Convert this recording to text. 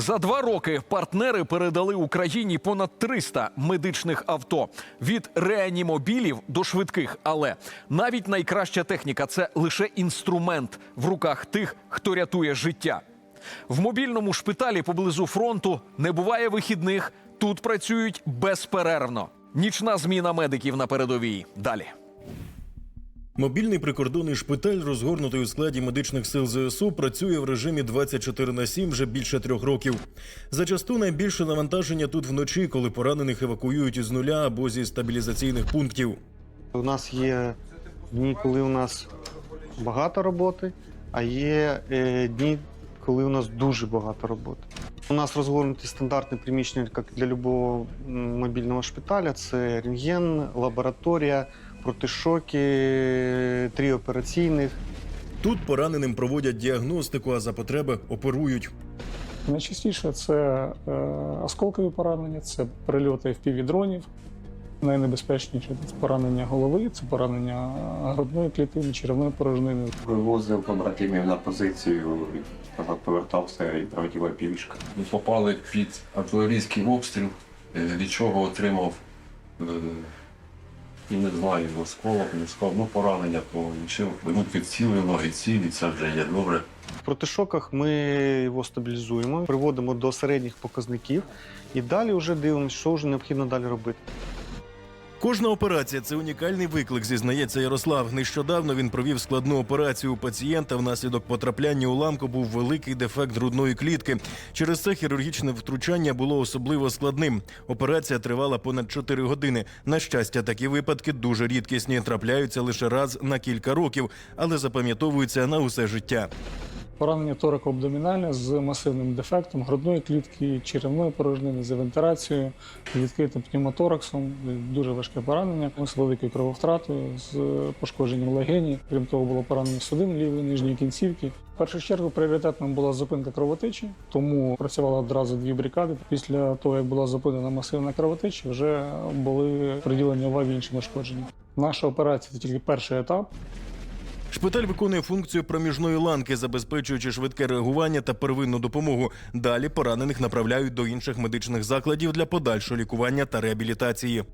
За два роки партнери передали Україні понад 300 медичних авто від реанімобілів до швидких. Але навіть найкраща техніка це лише інструмент в руках тих, хто рятує життя. В мобільному шпиталі поблизу фронту не буває вихідних. Тут працюють безперервно. Нічна зміна медиків на передовій. Далі. Мобільний прикордонний шпиталь, розгорнутий у складі медичних сил ЗСУ, працює в режимі 24 на 7 вже більше трьох років. Зачасту найбільше навантаження тут вночі, коли поранених евакуюють із нуля або зі стабілізаційних пунктів. У нас є дні, коли у нас багато роботи, а є е, дні, коли у нас дуже багато роботи. У нас розгорнуті стандартні приміщення, як для будь-якого мобільного шпиталя. Це рентген, лабораторія, протишоки, три операційних. Тут пораненим проводять діагностику, а за потреби оперують. Найчастіше це е, осколкові поранення, це прильоти FPV-дронів. Найнебезпечніше це поранення голови, це поранення грудної клітини, черевної порожнини. Вивозив побратимів на позицію, назад повертався і прилетіла півішка. Ми попали під артилерійський обстріл, е, від чого отримав, е, і не знаю, осколок, не сколок, ну поранення получив. Руки цілі, ноги цілі, це вже є добре. В протишоках ми його стабілізуємо, приводимо до середніх показників і далі вже дивимося, що вже необхідно далі робити. Кожна операція це унікальний виклик, зізнається Ярослав. Нещодавно він провів складну операцію у пацієнта. Внаслідок потрапляння уламку був великий дефект грудної клітки. Через це хірургічне втручання було особливо складним. Операція тривала понад 4 години. На щастя, такі випадки дуже рідкісні, трапляються лише раз на кілька років, але запам'ятовуються на усе життя. Поранення торико-абдомінальне з масивним дефектом грудної клітки, черевної порожнини з вентиляцією, відкритим пневмотораксом. Дуже важке поранення з великою крововтратою, з пошкодженням легені. Крім того, було поранення судин лівої нижньої кінцівки. В першу чергу пріоритетом була зупинка кровотечі, тому працювали одразу дві бригади. Після того, як була зупинена масивна кровотеча, вже були приділені уваги іншим ушкодженням. Наша операція це тільки перший етап. Шпиталь виконує функцію проміжної ланки, забезпечуючи швидке реагування та первинну допомогу. Далі поранених направляють до інших медичних закладів для подальшого лікування та реабілітації.